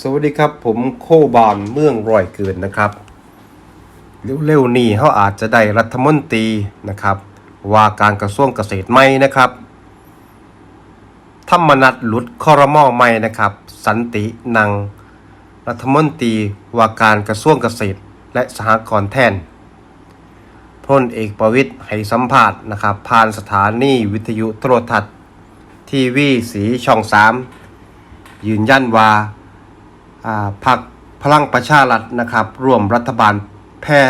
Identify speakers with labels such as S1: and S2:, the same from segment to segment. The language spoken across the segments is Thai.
S1: สวัสดีครับผมโคบานเมืองรอยเกินนะครับ เร็วๆนี้เขาอาจจะได้รัฐมนตรีนะครับ ว่าการกระทรวงเกษตรใหม่นะครับธรรมนัดหลุดคอรมอใหม่นะครับ สันตินังรัฐมนตรีว่าการกระทรวงเกษตรและสหกรณ์แทนพลเอกประวิตย์ให้สัมภาษณ์นะครับ ผ่านสถานีวิทยุโทรทัศน์ ทีวีสีช่องสามยืนยันว่า พรรคพลังประชารัฐนะครับร่วมรัฐบาลแพร่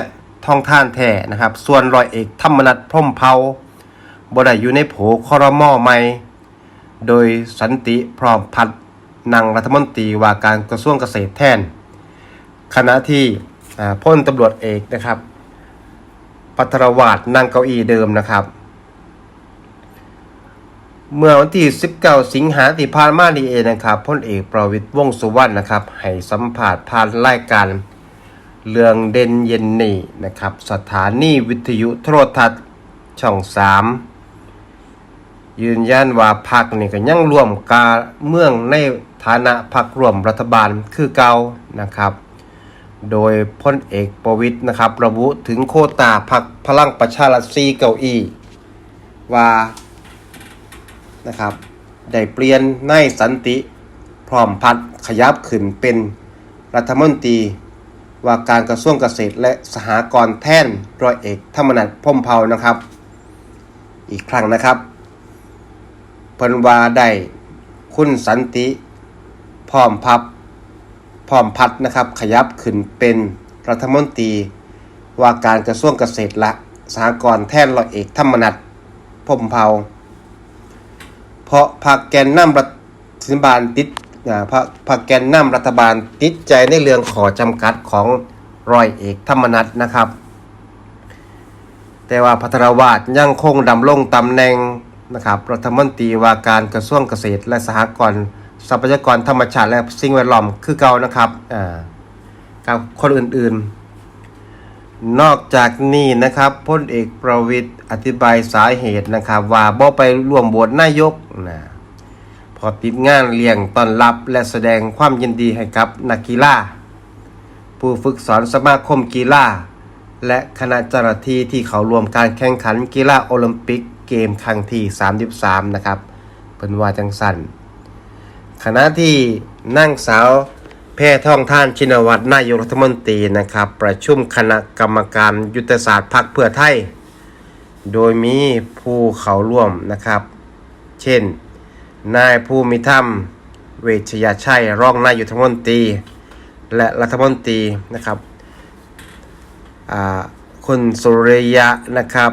S1: ท่องท่านแท้นะครับ ส่วนรอยเอกธรรมนัฐพรมเผาบ่ได้อยู่ในโผคอรมอใหม่ โดยสันติพร้อมพัฒน์นังรัฐมนตรีว่าการกระทรวงเกษตรแทนขณะที่พ้นตำรวจเอกนะครับ พัทรวาดนั่งเก้าอี้เดิมนะครับ เมื่อวันที่ 19 สิงหาที่ผ่านมานี่เองนะครับพลเอกประวิตยวงสุวรรณนะครับ ให้สัมภาษณ์ผ่านรายการเรื่องเด่นเย็นนี่นะครับ สถานีวิทยุโทรทัศน์ช่อง 3 ยืนยันว่าพรรคนี่ก็ยังร่วมกาเมืองในฐานะพรรคร่วมรัฐบาลคือเก่านะครับ โดยพลเอกประวิตยนะครับ ระบุถึงโคตาพรรคพลังประชารัฐซีเก้าอี้ว่า นะครับ ได้เปลี่ยนนายสันติพร้อมพัดขยับขึ้นเป็นรัฐมนตรี ว่าการกระทรวงเกษตรและสหกรณ์แทนร้อยเอกธรรมนัฐพมเผานะครับ อีกครั้งนะครับเพิ่นว่าได้คุณสันติพร้อมพับพร้อมพัดนะครับ ขยับขึ้นเป็นรัฐมนตรี ว่าการกระทรวงเกษตรและสหกรณ์แทนร้อยเอกธรรมนัฐพมเผา เพราะพรรคแกนนำรัฐบาลติดอ่าพรรคพรรคแกนนำรัฐบาลติดใจในเรื่องขอจำกัดของร้อยเอกธรรมนัฐนะครับ แต่ว่าพัทรวาดยังคงดำรงตำแหน่งนะครับรัฐมนตรีว่าการกระทรวงเกษตรและสหกรณ์ทรัพยากรธรรมชาติและสิ่งแวดล้อมคือเก่านะครับอ่ากับคนอื่นๆ นอกจากนี้นะครับพลเอกประวิตยอธิบายสาเหตุนะครับ ว่าบ่ไปร่วมโหวตนายกนะพอติดงานเลี้ยงต้อนรับและแสดงความยินดีให้กับนักกีฬาผู้ฝึกสอนสมาคมกีฬาและคณะเจ้าหน้าที่ที่เขารวมการแข่งขันกีฬาโอลิมปิกเกมครั้งที่ 33 นะครับเป็นว่าจังสันขณะที่นั่งสาว แพท่องท่านชินวัตรนายกรัฐมนตรีนะครับ ประชุมคณะกรรมการยุทธศาสตร์พรรคเพื่อไทย โดยมีผู้เขาร่วมนะครับ เช่น นายภูมิธรรม เวชยชัยรองนายกรัฐมนตรี และรัฐมนตรีนะครับคุณสุริยะนะครับ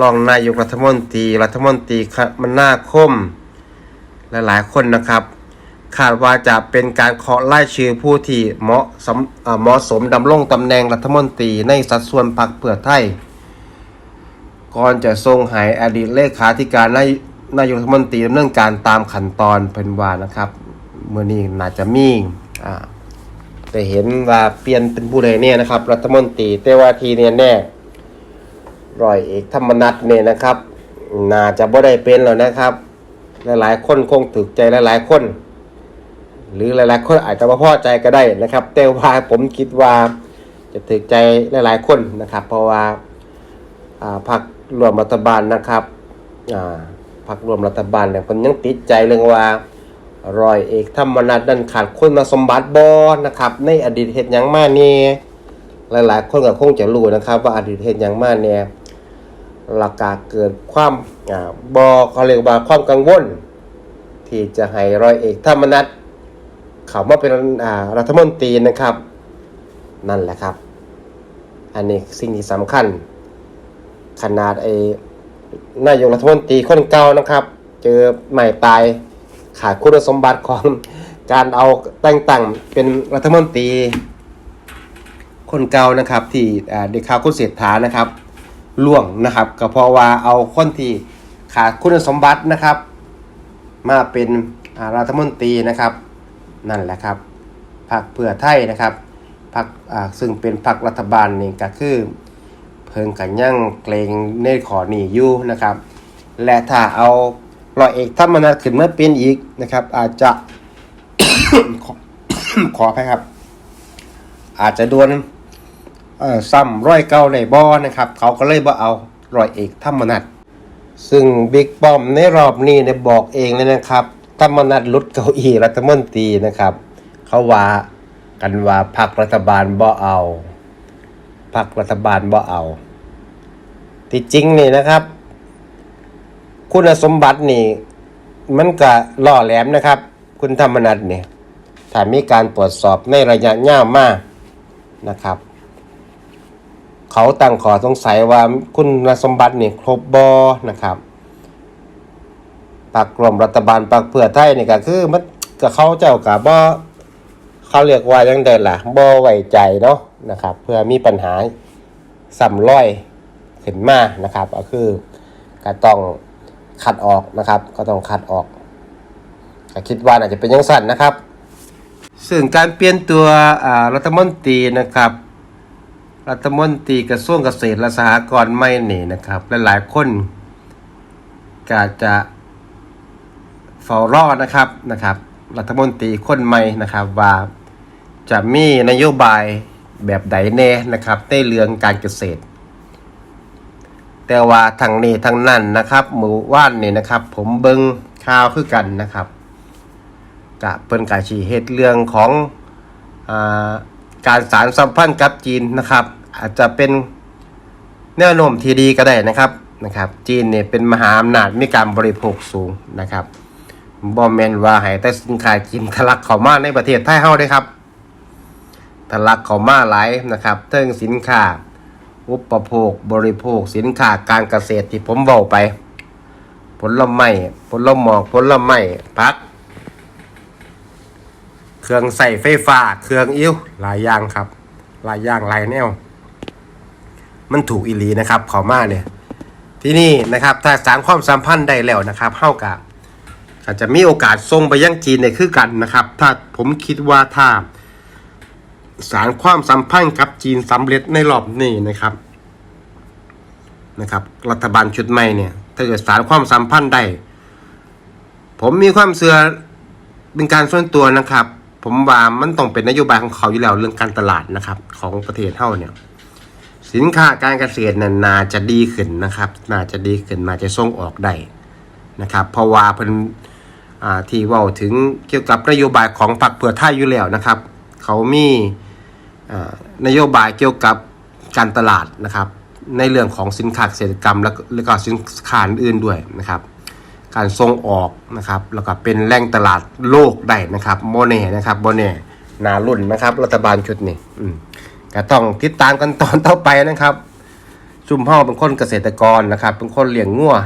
S1: รองนายกรัฐมนตรี รัฐมนตรีคมนาคม หลายๆคนนะครับ คาดว่าจะเป็นการเคาะไล่ชื่อผู้ที่เหมาะสมเหมาะสมดำรงตำแหน่งรัฐมนตรีในสัดส่วนพรรคเพื่อไทย ก่อนจะทรงหายอดีตเลขาธิการนายนายกรัฐมนตรีดำเนินการตามขั้นตอนเพิ่นว่านะครับเมื่อนี้น่าจะมีอ่าแต่เห็นว่าเปลี่ยนเป็นผู้ใดเนี่ยนะครับ รัฐมนตรีแต่ว่าทีเนี่ยแน่ร้อยเอกธรรมนัฐเนี่ยนะครับ น่าจะบ่ได้เป็นแล้วนะครับ หลายๆคนคงถูกใจหลายๆคน หรือหลายๆคนอาจจะมาพอใจก็ได้นะครับ แต่ว่าผมคิดว่าจะถูกใจหลายๆคนนะครับ เพราะว่าพรรครวมรัฐบาลนะครับพรรครวมรัฐบาลเนี่ยผมยังติดใจเรื่องว่ารอยเอกธรรมนัฐดันขาดคุณสมบัติบอนะครับ ในอดีตเหตุยังมาเนี่ยหลายๆ คนก็คงจะรู้นะครับ ว่าอดีตเหตุยังมาเนี่ยหลักการเกิดความอบอเขาเรียกว่าความกังวล ที่จะให้รอยเอกธรรมนัฐ เขามาเป็นรัฐมนตรีนะครับ นั่นแหละครับ อันนี้สิ่งที่สำคัญ ขนาดไอ้นายกรัฐมนตรีคนเก่านะครับ เจอใหม่ตายขาดคุณสมบัติของการเอาแต่งตั้งเป็นรัฐมนตรี คนเก่านะครับ ที่เด็กข่าวคุณเศรษฐานะครับล่วงนะครับ ก็เพราะว่าเอาคนที่ขาดคุณสมบัตินะครับ มาเป็นรัฐมนตรีนะครับ นั่นแหละครับพรรคเพื่อไทยนะครับพรรคอ่าซึ่งเป็นพรรครัฐบาลนี่ก็คือ เพิ่งกันยั่งเกรงในขอหนีอยู่นะครับ และถ้าเอาร้อยเอกธรรมนัฐขึ้นมาเป็นอีกนะครับ อาจจะขอขออภัยครับ อาจจะโดนซ้ำร้อยเก้าในบอนะครับ เขาก็เลยบ่เอาร้อยเอกธรรมนัฐซึ่งบิ๊กป้อมในรอบนี้เนี่ยบอกเองเลยนะครับ ธรรมนัฐลดเก้าอี้รัฐมนตรีนะครับ เขาว่ากันว่าพรรครัฐบาลบ่เอาพรรครัฐบาลบ่เอาที่จริงนี่นะครับ คุณสมบัตินี่ มันก็ล่อแหลมนะครับ คุณธรรมนัฐเนี่ยถ้ามีการตรวจสอบในระยะยาวมากนะครับ เขาตั้งขอสงสัยว่าคุณสมบัตินี่ครบบอนะครับ ปากกลมรัฐบาลปากเพื่อไทยนี่ก็คือมันก็เขาเจ้ากับบ่เขาเรียกว่ายังเดินล่ะบ่ไว้ใจเนาะนะครับ เพื่อมีปัญหาซ้ำร้อยขึ้นมานะครับ ก็คือก็ต้องคัดออกนะครับ ก็ต้องคัดออกก็คิดว่าอาจจะเป็นยังสั้นนะครับ ซึ่งการเปลี่ยนตัวรัฐมนตรีนะครับ รัฐมนตรีกระทรวงเกษตรและสหกรณ์ไม่นี่นะครับ หลายๆคนก็จะ เฝ้ารอนะครับนะครับ รัฐมนตรีคนใหม่นะครับว่าจะมีนโยบายแบบใดแน่นะครับในเรื่องการเกษตร แต่ว่าทางนี้ทางนั้นนะครับหมู่ว่านนี่นะครับ ผมเบิงข่าวคือกันนะครับกะเปิ้นกาชีเฮ็ดเรื่องของอาการสารสัมพันธ์กับจีนนะครับ อาจจะเป็นแนวโน้มที่ดีก็ได้นะครับนะครับ จีนเนี่ยเป็นมหาอำนาจมีการบริโภคสูงนะครับ บ่แมนว่าให้แต่สินค้าจีนทะลักเข้ามาในประเทศไทยเฮาเด้ครับทะลักเข้ามาหลายนะครับเทิงสินค้าอุปโภคบริโภคสินค้าการเกษตรที่ผมบอกไป ผลไม้ผลหมอกผลไม้พัก เครื่องใส่ไฟฟ้า เครื่องอิ้วหลายอย่างครับ หลายอย่างหลายแนว มันถูกอีลีนะครับขามาเนี่ยที่นี่นะครับถ้าสารความสัมพันธ์ได้แล้วนะครับเข้ากับ อาจจะมีโอกาสส่งไปยังจีนในคือกันนะครับ ถ้าผมคิดว่าถ้าสารความสัมพันธ์กับจีนสำเร็จในรอบนี้นะครับนะครับ รัฐบาลชุดใหม่เนี่ย ถ้าเกิดสารความสัมพันธ์ได้ผมมีความเชื่อเป็นการส่วนตัวนะครับ ผมว่ามันต้องเป็นนโยบายของเขาอยู่แล้วเรื่องการตลาดนะครับ ของประเทศเท่าเนี่ย สินค้าการเกษตรน่น่าจะดีขึ้นนะครับ น่าจะดีขึ้นน่าจะส่งออกได้นะครับ เพราะว่าเพิ่น ที่ว่าถึงเกี่ยวกับนโยบายของพรรคเพื่อไทยอยู่แล้วนะครับ เขามีนโยบายเกี่ยวกับการตลาดนะครับ ในเรื่องของสินค้าเกษตรกรรมแล้วก็สินค้าอื่นด้วยนะครับ การส่งออกนะครับแล้วก็เป็นแหล่งตลาดโลกได้นะครับโมเน่นะครับโมเน่นารุ่นนะครับ รัฐบาลชุดนี้ก็ต้องติดตามกันตอนต่อไปนะครับชุมพ่อเป็นคนเกษตรกรนะครับ เป็นคนเลี้ยงงัว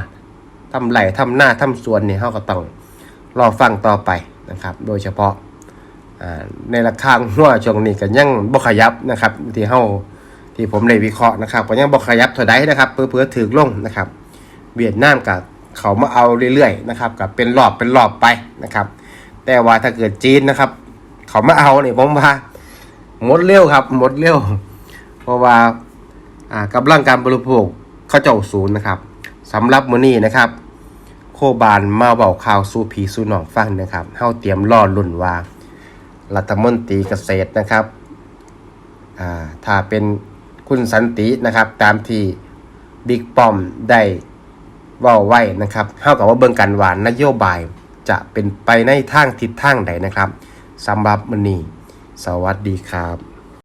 S1: ทำไร่ทำหน้าทำสวนเนี่ยเขาก็ต้อง รอฟังต่อไปนะครับ โดยเฉพาะในราคาหัวช่วงนี้ก็ยังบ่ขยับนะครับ ที่เฮาที่ผมได้วิเคราะห์นะครับก็ยังบ่ขยับเท่าใดนะครับเพื่อเพื่อถือลงนะครับ เวียดนามกับเขามาเอาเรื่อยๆนะครับกับเป็นรอบเป็นรอบไปนะครับ แต่ว่าถ้าเกิดจีนนะครับ เขามาเอาเนี่ยผมว่าหมดเร็วครับหมดเร็วเพราะว่าอ่ากำลังการบริโภคเขาเจ้าศูนย์นะครับสำหรับมื้อนี้นะครับ คบานมาเบาข่าวสู่ผีสู่หนองฟังนะครับเฮาเตรียมรอลุ่นว่ารัฐมนตรีเกษตรนะครับอ่าถ้าเป็นคุณสันตินะครับ ตามที่บิ๊กป้อมได้ว่าไว้นะครับเท่ากับว่าเบิ่งกันหวานนโยบายจะเป็นไปในทางทิศทางใดนะครับสำหรับมันนี้ สวัสดีครับ